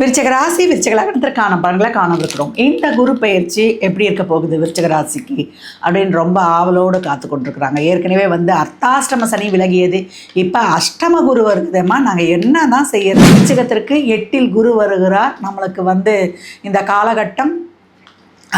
விருச்சக ராசி விருச்சக லக்னத்திற்கான பலன்களை காணவிருக்கிறோம். இந்த குரு பயிற்சி எப்படி இருக்க போகுது விருச்சக ராசிக்கு அப்படின்னு ரொம்ப ஆவலோடு காத்து கொண்டிருக்கிறாங்க. ஏற்கனவே வந்து அர்த்தாஷ்டம சனி விலகியது. இப்போ அஷ்டம குரு வருகுதேம்மா நாங்கள் என்ன தான் செய்யறது? விருச்சகத்திற்கு எட்டில் குரு வருகிறார். நம்மளுக்கு வந்து இந்த காலகட்டம்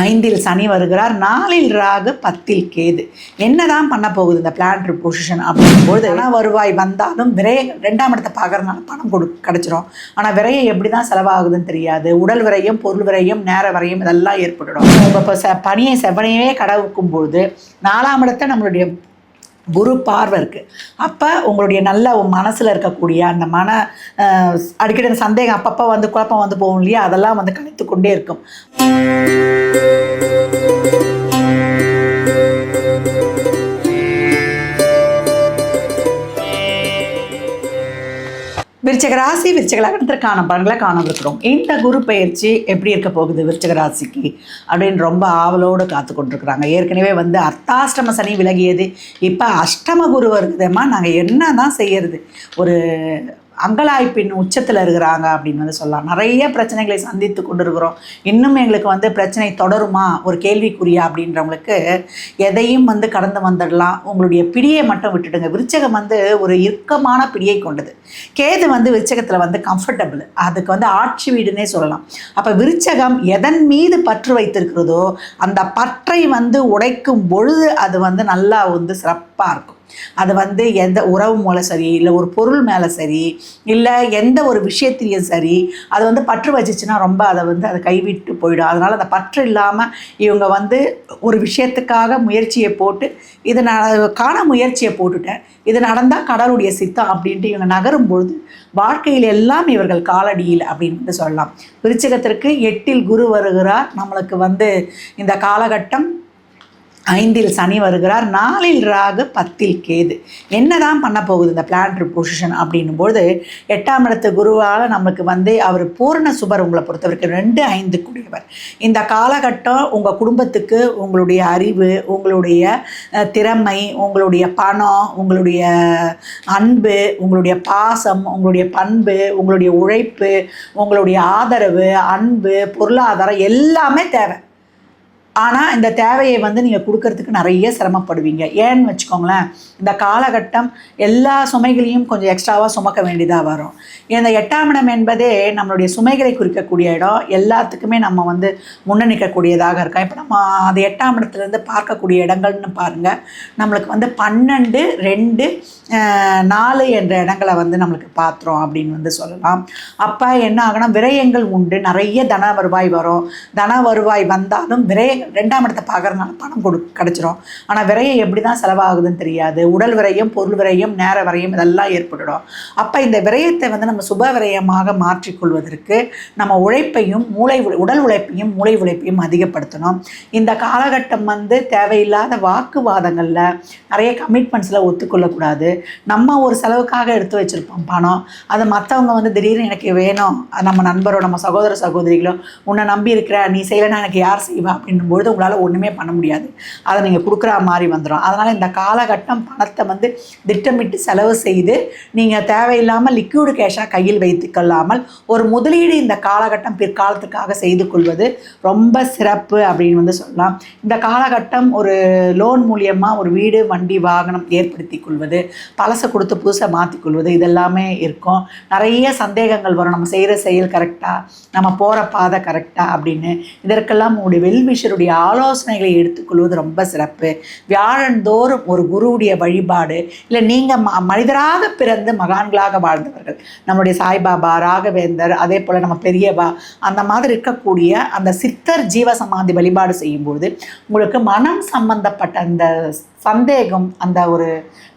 ஐந்தில் சனி வருகிறார் நாலில் ராகு பத்தில் கேது. என்னதான் பண்ண போகுது இந்த பிளான்ட்ரி பொசிஷன் அப்படிங்கும்போது பண வருவாய் வந்தாலும் விரைய ரெண்டாம் இடத்தை பார்க்கறதுனால பணம் கொடு கிடச்சிரும். ஆனால் விரையம் எப்படி தான் செலவாகுதுன்னு தெரியாது. உடல் விரயம் பொருள் விரயம் நேர விரயம் இதெல்லாம் ஏற்பட்டுடும். இப்போ செ பணியை செவனையே கடவுக்கும் பொழுது நாலாம் இடத்தை நம்மளுடைய குரு பார்வை இருக்குது அப்போ உங்களுடைய நல்ல மனசில் இருக்கக்கூடிய அந்த மன அடிக்கடி அந்த சந்தேகம் அப்பப்போ வந்து குழப்பம் வந்து போகும் இல்லையா? அதெல்லாம் வந்து கணித்து கொண்டே இருக்கும். விருச்சக ராசி விருச்சக லக்னத்திற்கான பலன்களை காணவிருக்கிறோம். இந்த குரு பயிற்சி எப்படி இருக்க போகுது விருச்சக ராசிக்கு? அப்படின்னு ரொம்ப ஆவலோடு காத்து கொண்டிருக்கிறாங்க ஏற்கனவே வந்து அர்த்தாஷ்டம சனி விலகியது. இப்போ அஷ்டம குரு வருதுமா? நாங்கள் என்ன தான் செய்யறது? ஒரு அங்கலாய்ப்பின் உச்சத்தில் இருக்கிறாங்க அப்படின்னு வந்து சொல்லலாம். நிறைய பிரச்சனைகளை சந்தித்து கொண்டிருக்கிறோம். இன்னும் எங்களுக்கு வந்து பிரச்சனை தொடருமா? ஒரு கேள்விக்குறியா அப்படின்றவங்களுக்கு எதையும் வந்து கடந்து வந்துடலாம். உங்களுடைய பிடியை மட்டும் விட்டுடுங்க. விருச்சகம் வந்து ஒரு இறுக்கமான பிடியை கொண்டது. கேது வந்து விருச்சகத்தில் வந்து கம்ஃபர்டபுள் அதுக்கு வந்து ஆட்சி வீடுன்னே சொல்லலாம். அப்போ விருச்சகம் எதன் மீது பற்று வைத்திருக்கிறதோ அந்த பற்றை வந்து உடைக்கும் பொழுது அது வந்து நல்லா வந்து சிறப்பாக இருக்கும். அது வந்து எந்த உறவு மூலம் சரி இல்லை ஒரு பொருள் மேலே சரி இல்லை எந்த ஒரு விஷயத்திலையும் சரி அது வந்து பற்று வச்சிச்சுன்னா ரொம்ப அதை வந்து அதை கைவிட்டு போயிடும். அதனால் அந்த பற்று இல்லாமல் இவங்க வந்து ஒரு விஷயத்துக்காக முயற்சியை போட்டு இதை நான் காண முயற்சியை போட்டுட்டேன். இது நடந்தால் கடவுளுடைய சித்தம் அப்படின்ட்டு இவங்க நகரும் பொழுது வாழ்க்கையில் எல்லாம் இவர்கள் காலடியில் அப்படின்னு வந்து சொல்லலாம். விருச்சகத்திற்கு எட்டில் குரு வருகிறார். நம்மளுக்கு வந்து இந்த காலகட்டம் ஐந்தில் சனி வருகிறார் நாலில் ராகு பத்தில் கேது. என்னதான் பண்ண போகுது இந்த பிளானட்ரி பொசிஷன் அப்படின்னும்போது எட்டாம் இடத்து குருவால் நமக்கு வந்து அவர் பூரண சுபர் உங்களை பொறுத்தவரைக்கும் ரெண்டு ஐந்து கூடியவர் இந்த காலகட்டம் உங்கள் குடும்பத்துக்கு உங்களுடைய அறிவு உங்களுடைய திறமை உங்களுடைய பணம் உங்களுடைய அன்பு உங்களுடைய பாசம் உங்களுடைய பண்பு உங்களுடைய உழைப்பு உங்களுடைய ஆதரவு அன்பு பொருளாதாரம் எல்லாமே தேவை. ஆனால் இந்த தேவையை வந்து நீங்கள் கொடுக்கறதுக்கு நிறைய சிரமப்படுவீங்க. ஏன்னு வச்சுக்கோங்களேன் இந்த காலகட்டம் எல்லா சுமைகளையும் கொஞ்சம் எக்ஸ்ட்ராவாக சுமக்க வேண்டியதாக வரும். இந்த எட்டாம் இடம் என்பதே நம்மளுடைய சுமைகளை குறிக்கக்கூடிய இடம். எல்லாத்துக்குமே நம்ம வந்து முன்ன நிற்கக்கூடியதாக இருக்கோம். இப்போ நம்ம அது எட்டாம் இடத்துலேருந்து பார்க்கக்கூடிய இடங்கள்னு பாருங்கள் நம்மளுக்கு வந்து பன்னெண்டு ரெண்டு நாலு என்ற இடங்களை வந்து நம்மளுக்கு பார்த்துறோம் அப்படின்னு வந்து சொல்லலாம். அப்போ என்ன ஆகணும் விரயங்கள் உண்டு. நிறைய தன வருவாய் வரும். தன வருவாய் வந்தாலும் விரய ரெண்டாம் இடத்தை பார்க்கறதுனால பணம் கொடு கிடச்சிரும். ஆனால் விரையை எப்படி தான் செலவாகுதுன்னு தெரியாது. உடல் விரையும் பொருள் விரையும் நேர விரையும் இதெல்லாம் ஏற்பட்டுடும். அப்போ இந்த விரயத்தை வந்து நம்ம சுப விரயமாக மாற்றிக்கொள்வதற்கு நம்ம உழைப்பையும் மூளை உடல் உழைப்பையும் மூளை உழைப்பையும் அதிகப்படுத்தணும். இந்த காலகட்டம் வந்து தேவையில்லாத வாக்குவாதங்களில் நிறைய கமிட்மெண்ட்ஸில் ஒத்துக்கொள்ளக்கூடாது. நம்ம ஒரு செலவுக்காக எடுத்து வச்சுருப்போம் பணம். அது மற்றவங்க வந்து திடீர்னு எனக்கு வேணும். அது நம்ம நண்பரோ நம்ம சகோதர சகோதரிகளோ உன்னை நம்பி இருக்கிற நீ செய்யலைன்னா எனக்கு யார் செய்வா அப்படின்னும் பொழுது உங்களால் ஒன்றுமே பண்ண முடியாது. அதை நீங்கள் கொடுக்குற மாதிரி வந்துடும் அதனால் இந்த காலகட்டம் பணத்தை வந்து திட்டமிட்டு செலவு செய்து நீங்கள் தேவையில்லாமல் லிக்யூடு கேஷாக கையில் வைத்து கொள்ளாமல் ஒரு முதலீடு இந்த காலகட்டம் பிற்காலத்துக்காக செய்து கொள்வது ரொம்ப சிறப்பு அப்படின்னு வந்து சொல்லலாம். இந்த காலகட்டம் ஒரு லோன் மூலியமாக ஒரு வீடு வண்டி வாகனம் ஏற்படுத்தி கொள்வது பழசை கொடுத்து புதுசை மாற்றி கொள்வது இதெல்லாமே இருக்கும். நிறைய சந்தேகங்கள் வரும். நம்ம செய்கிற செயல் கரெக்டாக நம்ம போகிற பாதை கரெக்டாக அப்படின்னு. இதற்கெல்லாம் உங்களுடைய வெல்விஷருடைய ஆலோசனைகளை எடுத்துக்கொள்வது ரொம்ப சிறப்பு. வியாழந்தோறும் ஒரு குருவுடைய வழிபாடு இல்லை நீங்கள் ம மனிதராக பிறந்து மகான்களாக வாழ்ந்தவர்கள் நம்முடைய சாய்பாபா ராகவேந்தர் அதே போல் நம்ம பெரியவா அந்த மாதிரி இருக்கக்கூடிய அந்த சித்தர் ஜீவசமாதி வழிபாடு செய்யும்போது உங்களுக்கு மனம் சம்பந்தப்பட்ட அந்த சந்தேகம் அந்த ஒரு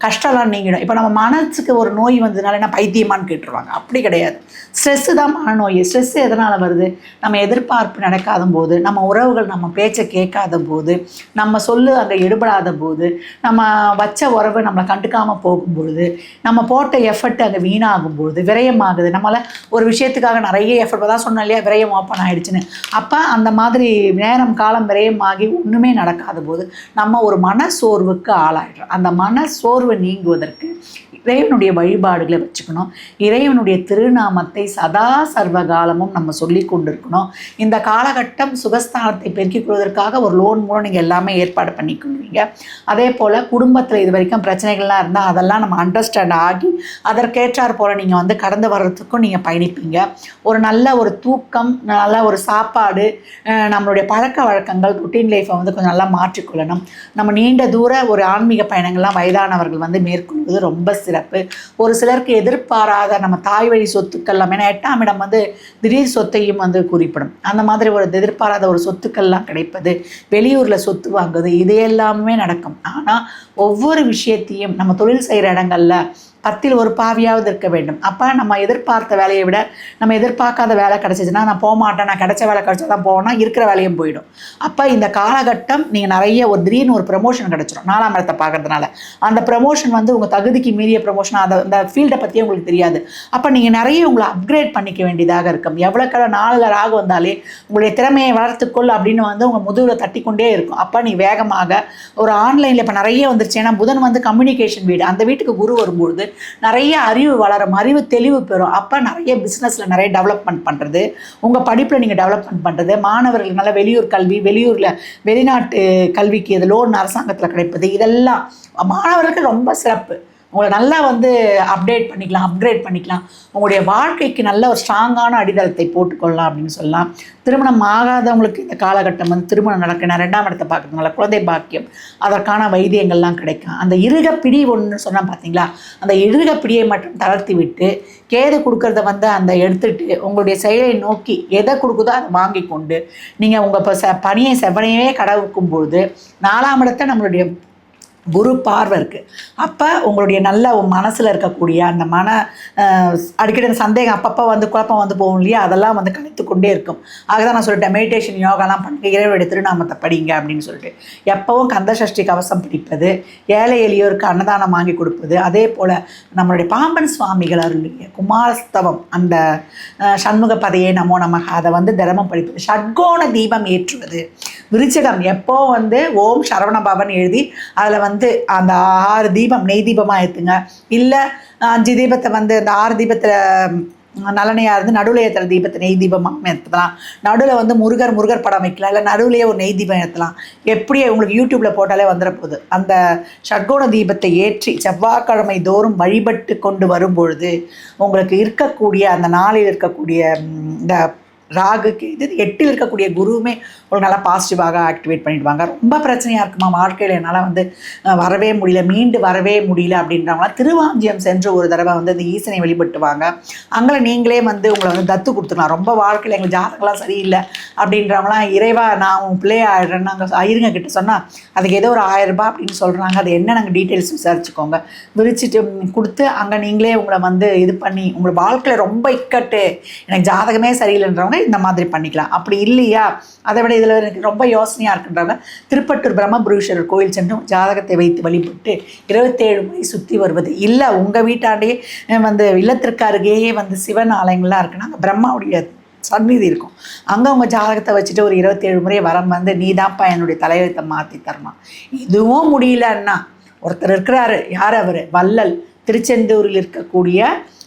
கஷ்டம்லாம் நீங்கிடும். இப்போ நம்ம மனசுக்கு ஒரு நோய் வந்ததுனால என்ன பைத்தியமான்னு கேட்டுருவாங்க. அப்படி கிடையாது. ஸ்ட்ரெஸ்ஸு தான் மனநோய். ஸ்ட்ரெஸ்ஸு எதனால் வருது? நம்ம எதிர்பார்ப்பு நடக்காத போது நம்ம உறவுகள் நம்ம பேச்சை கேட்காத போது நம்ம சொல்லு அங்கே எடுபடாத போது நம்ம வச்ச உறவு நம்மளை கண்டுக்காமல் போகும்பொழுது நம்ம போட்ட எஃபர்ட் அங்கே வீணாகும் பொழுது விரயமாகுது. நம்மளால் ஒரு விஷயத்துக்காக நிறைய எஃபர்ட் தான் சொன்னோம் இல்லையா? விரயம் ஓப்பன் ஆகிடுச்சுன்னு அப்போ அந்த மாதிரி நேரம் காலம் விரயமாகி ஒன்றுமே நடக்காத போது நம்ம ஒரு மன சோர்வு சோர்வுக்கு ஆளாயிடுறோம். அந்த மன சோர்வை நீங்குவதற்கு இறைவனுடைய வழிபாடுகளை வச்சுக்கணும். இறைவனுடைய திருநாமத்தை சதா சர்வகாலமும் நம்ம சொல்லி கொண்டிருக்கணும். இந்த காலகட்டம் சுகஸ்தானத்தை பெருக்கிக் கொள்வதற்காக ஒரு லோன் மூலம் நீங்கள் எல்லாமே ஏற்பாடு பண்ணிக்கொள்வீங்க அதே போல் குடும்பத்தில் இது வரைக்கும் பிரச்சனைகள்லாம் இருந்தால் அதெல்லாம் நம்ம அண்டர்ஸ்டாண்ட் ஆகி அதற்கேற்றார் போல் நீங்கள் வந்து கடந்து வர்றதுக்கும் நீங்கள் பயணிப்பீங்க. ஒரு நல்ல ஒரு தூக்கம் நல்ல ஒரு சாப்பாடு நம்மளுடைய பழக்க வழக்கங்கள் ருட்டீன் லைஃப்பை வந்து கொஞ்சம் நல்லா மாற்றிக்கொள்ளணும் நம்ம நீண்ட தூர ஒரு ஆன்மீக பயணங்கள்லாம் வயதானவர்கள் வந்து மேற்கொள்வது ரொம்ப சிறப்பு. ஒரு சிலருக்கு எதிர்பாராத நம்ம தாய் வழி சொத்துக்கள்லாம் ஏன்னா எட்டாம் இடம் வந்து திடீர் சொத்தையும் வந்து குறிப்பிடும். அந்த மாதிரி ஒரு எதிர்பாராத ஒரு சொத்துக்கள்லாம் கிடைப்பது வெளியூரில் சொத்து வாங்குவது இது எல்லாமே நடக்கும். ஆனால் ஒவ்வொரு விஷயத்தையும் நம்ம தொழில் செய்கிற இடங்களில் பத்தில் ஒரு பாவியாவது இருக்க வேண்டும். அப்போ நம்ம எதிர்பார்த்த வேலையை விட நம்ம எதிர்பார்க்காத வேலை கிடச்சிச்சின்னா நான் போக மாட்டேன். நான் கிடைச்ச வேலை கிடச்சா தான் போவேன்னா இருக்கிற வேலையும் போயிடும். அப்போ இந்த காலகட்டம் நீங்கள் நிறைய ஒரு திடீர்னு ஒரு ப்ரமோஷன் கிடச்சிரும். நாலாம் இடத்தை பார்க்கறதுனால. அந்த ப்ரமோஷன் வந்து உங்கள் தகுதிக்கு மீறிய ப்ரமோஷன் அதை அந்த ஃபீல்டை பற்றியே உங்களுக்கு தெரியாது. அப்போ நீங்கள் நிறைய உங்களை அப்கிரேட் பண்ணிக்க வேண்டியதாக இருக்கும். எவ்வளோக்கெல்லாம் நாளில் ராகு வந்தாலே உங்களுடைய திறமையை வளர்த்துக்கொள் அப்படின்னு வந்து உங்கள் முதுகில் தட்டி கொண்டே இருக்கும். அப்போ நீ வேகமாக ஒரு ஆன்லைனில் இப்போ நிறைய வந்துருச்சு. ஏன்னா புதன் வந்து கம்யூனிகேஷன் வீடு. அந்த வீட்டுக்கு குரு வரும்பொழுது நிறைய அறிவு வளரும் அறிவு தெளிவு பெறும். அப்போ நிறைய பிஸ்னஸில் நிறைய டெவலப்மெண்ட் பண்ணுறது உங்கள் படிப்பில் நீங்கள் டெவலப்மெண்ட் பண்ணுறது மாணவர்கள் நல்ல வெளியூர் கல்வி வெளியூரில் வெளிநாட்டு கல்விக்கு இது லோன் அரசாங்கத்தில் கிடைப்பது இதெல்லாம். மாணவர்களுக்கு ரொம்ப சிறப்பு. உங்களை நல்லா வந்து அப்டேட் பண்ணிக்கலாம் அப்கிரேட் பண்ணிக்கலாம். உங்களுடைய வாழ்க்கைக்கு நல்ல ஒரு ஸ்ட்ராங்கான அடித்தளத்தை போட்டுக்கொள்ளலாம் அப்படின்னு சொல்லலாம். திருமணம் ஆகாதவங்களுக்கு இந்த காலகட்டம் வந்து திருமணம் நடக்க நான் ரெண்டாம் இடத்தை பார்க்குறதுனால குழந்தை பாக்கியம் அதற்கான வைத்தியங்கள்லாம் கிடைக்கும். அந்த இருகப்பிடி ஒன்று சொன்னால் பார்த்தீங்களா அந்த இருகப்பிடியை மட்டும் தளர்த்தி விட்டு கேது கொடுக்கறத வந்து அந்த எடுத்துட்டு உங்களுடைய செயலை நோக்கி எதை கொடுக்குதோ அதை வாங்கி கொண்டு நீங்கள் உங்கள் இப்போ ச பணியை செவ்வனையே கடவுக்கும் பொழுது நாலாம் இடத்தை நம்மளுடைய குரு பார்வை இருக்குது அப்போ உங்களுடைய நல்ல மனசில் இருக்கக்கூடிய அந்த மன அடிக்கடி அந்த சந்தேகம் அப்பப்போ வந்து குழப்பம் வந்து போகும் இல்லையா? அதெல்லாம் வந்து கணித்து கொண்டே இருக்கும். தான் நான் சொல்லிட்டேன் மெடிடேஷன் யோகாலாம் பண்ணுங்க. இறைவனுடைய திருநாமத்தை படிங்க அப்படின்னு சொல்லிட்டு. எப்பவும் கந்த சஷ்டி கவசம் பிடிப்பது ஏழை எளியோருக்கு அன்னதானம் வாங்கி கொடுப்பது. அதே போல் நம்மளுடைய பாம்பன் சுவாமிகள் அருளிய குமாரஸ்தவம் அந்த சண்முக பதையே நமோ நமக அதை வந்து தினமும் படிப்பது. ஷட்கோண தீபம் ஏற்றுவது. விருச்சகம் எப்போ வந்து ஓம் சரவண பவன் எழுதி அதில் வந்து அந்த ஆறு தீபம் நெய் தீபமாக ஏற்றுங்க இல்லை அஞ்சு தீபத்தை வந்து அந்த ஆறு தீபத்தில் நலனையாக இருந்து நடுவில் ஏற்றுற தீபத்தை நெய் தீபமாக ஏற்றலாம் நடுவில் வந்து முருகர் முருகர் படம் வைக்கலாம். இல்லை நடுவுலையே ஒரு நெய் தீபம் ஏற்றலாம் எப்படி உங்களுக்கு யூடியூப்பில் போட்டாலே வந்துட போகுது. அந்த ஷட்கோண தீபத்தை ஏற்றி செவ்வாய்க்கிழமை தோறும் வழிபட்டு கொண்டு வரும்பொழுது உங்களுக்கு இருக்கக்கூடிய அந்த நாளில் இருக்கக்கூடிய இந்த ராகுக்கு இது எட்டில் இருக்கக்கூடிய குருவுமே ஒரு நல்லா பாசிட்டிவாக ஆக்டிவேட் பண்ணிடுவாங்க. ரொம்ப பிரச்சனையாக இருக்குமா வாழ்க்கையில்? என்னால் வந்து வரவே முடியல. மீண்டு வரவே முடியல அப்படின்றவங்களாம் திருவாஞ்சியம் சென்று ஒரு தடவை வந்து இந்த ஈசனை வெளிப்பட்டுவாங்க அங்கே நீங்களே வந்து உங்களை வந்து தத்து கொடுத்துக்கலாம் ரொம்ப வாழ்க்கையில் எங்கள் ஜாதகம்லாம் சரியில்லை அப்படின்றவங்களாம் இறைவா நான் உன் பிள்ளைய ஆயிடுறேன்னு அங்கே ஐயருங்க கிட்ட சொன்னால் அதுக்கு ஏதோ ஒரு ஆயிரம் ரூபாய் அப்படின்னு சொல்கிறாங்க அது என்ன நாங்கள் டீட்டெயில்ஸ் விசாரிச்சுக்கோங்க. விரிச்சிட்டு கொடுத்து அங்கே நீங்களே உங்களை வந்து இது பண்ணி உங்களை வாழ்க்கையில் ரொம்ப இக்கட்டு. எனக்கு ஜாதகமே சரியில்லைன்றவங்க இந்த மாதிரி பண்ணிக்கலாம். அப்படி இல்லையா? அதை விட இதில் எனக்கு ரொம்ப யோசனையாக இருக்குன்றவங்க திருப்பட்டூர் பிரம்மபுரீஸ்வரர் கோயில் சென்று ஜாதகத்தை வைத்து வழிபட்டு இருபத்தேழு முறை சுற்றி வருவது. இல்லை உங்கள் வீட்டாண்டே வந்து இல்லத்திற்கு அருகேயே வந்து சிவன் ஆலயங்கள்லாம் இருக்குன்னா அங்கே பிரம்மாவுடைய சந்நிதி இருக்கும். அங்கே அவங்க ஜாதகத்தை வச்சுட்டு ஒரு இருபத்தேழு முறை வரம் வந்து நீதான்ப்பா என்னுடைய தலையெழுத்தை மாற்றி தரணும். இதுவும் முடியலன்னா ஒருத்தர் இருக்கிறாரு. யார் அவர்? வள்ளல். திருச்செந்தூரில் இருக்கக்கூடிய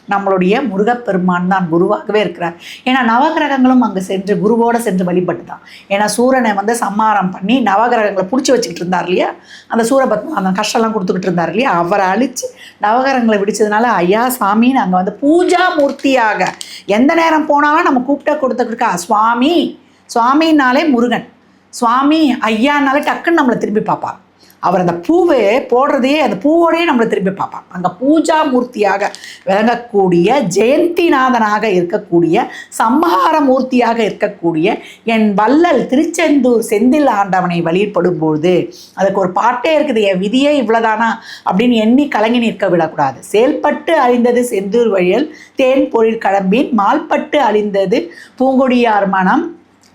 நம்மளுடைய முருகப்பெருமான் தான் குருவாகவே இருக்கிறார். ஏன்னா நவகிரகங்களும் அங்கே சென்று குருவோடு சென்று வழிபட்டு தான் ஏன்னா சூரனை வந்து சம்மாரம் பண்ணி நவகிரகங்களை பிடிச்சி வச்சுக்கிட்டு இருந்தார் இல்லையா? அந்த சூரபத்மா அந்த கஷ்டம்லாம் கொடுத்துக்கிட்டு இருந்தார் இல்லையா? அவரை அழித்து நவகிரகங்களை விடிச்சதுனால ஐயா சாமின்னு அங்கே வந்து பூஜா மூர்த்தியாக எந்த நேரம் போனாலும் நம்ம கூப்பிட்ட கொடுத்துக்கிட்டு சுவாமி சுவாமின்னாலே முருகன். சுவாமி ஐயானாலே டக்குன்னு நம்மளை திரும்பி பார்ப்பார் அவர் அந்த பூவை போடுறதையே அந்த பூவோடையே நம்மளை திரும்பி பார்ப்பார் அங்கே பூஜா மூர்த்தியாக விளங்கக்கூடிய ஜெயந்திநாதனாக இருக்கக்கூடிய சம்ஹார மூர்த்தியாக இருக்கக்கூடிய என் வள்ளல் திருச்செந்தூர் செந்தில் ஆண்டவனை வழிபடும் பொழுது அதுக்கு ஒரு பாட்டே இருக்குது என் விதியே இவ்வளோதானா அப்படின்னு எண்ணி கலங்கி நிற்க விடக்கூடாது. செயல்பட்டு அழிந்தது செந்தூர் வழியல் தேன் பொழில் கடம்பின் மால்பட்டு அழிந்தது பூங்கொடியார் மனம்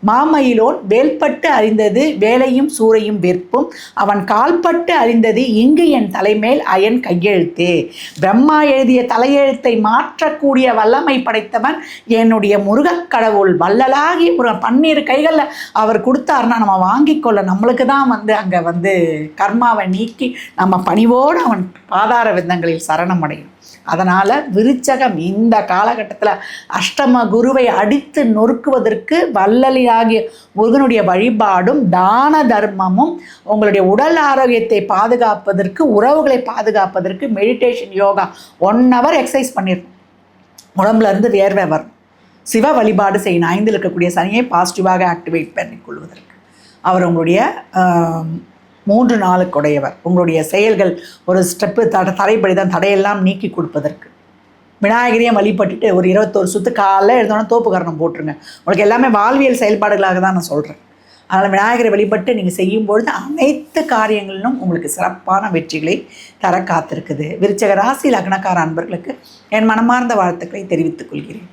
மாமயிலோன் வேல்பட்டு அறிந்தது வேலையும் சூறையும் வெற்பும். அவன் கால்பட்டு அறிந்தது இங்கு என் தலைமேல் அயன் கையெழுத்தே. பிரம்மா எழுதிய தலையெழுத்தை மாற்றக்கூடிய வல்லமை படைத்தவன் என்னுடைய முருகக்கடவுள் கடவுள். ஒரு பன்னீர் கைகளில் அவர் கொடுத்தாருன்னா நம்ம வாங்கிக்கொள்ள நம்மளுக்கு தான் வந்து அங்கே வந்து கர்மாவை நீக்கி நம்ம பணிவோடு அவன் பாதார விந்தங்களில் சரணம் அடையும். அதனால் விருச்சகம் இந்த காலகட்டத்தில் அஷ்டம குருவை அடித்து நொறுக்குவதற்கு வள்ளலியாகிய முருகனுடைய வழிபாடும் தான தர்மமும் உங்களுடைய உடல் ஆரோக்கியத்தை பாதுகாப்பதற்கு உறவுகளை பாதுகாப்பதற்கு meditation yoga one hour exercise பண்ணிடணும் உடம்புலேருந்து வேர்வை வரும். சிவ வழிபாடு செய்யணும். ஐந்தில் இருக்கக்கூடிய சனியை பாசிட்டிவாக ஆக்டிவேட் பண்ணிக் கொள்வதற்கு அவர் உங்களுடைய மூன்று நாளுக்குடையவர் உங்களுடைய செயல்கள் ஒரு ஸ்டெப்பு தட தடைப்படி தான் தடையெல்லாம் நீக்கி கொடுப்பதற்கு. விநாயகரையும் வழிபட்டுட்டு ஒரு இருபத்தோரு சுத்து காலைல எழுந்தோன்னே தோப்பு கரணம் போட்டுருங்க. உங்களுக்கு எல்லாமே வாழ்வியல் செயல்பாடுகளாக தான் நான் சொல்கிறேன் அதனால் விநாயகரை வழிபட்டு நீங்கள் செய்யும்பொழுது அனைத்து காரியங்களிலும் உங்களுக்கு சிறப்பான வெற்றிகளை தர காத்திருக்குது. விருச்சக ராசி லக்னக்கார அன்பர்களுக்கு என் மனமார்ந்த வாழ்த்துக்களை தெரிவித்துக் கொள்கிறேன்.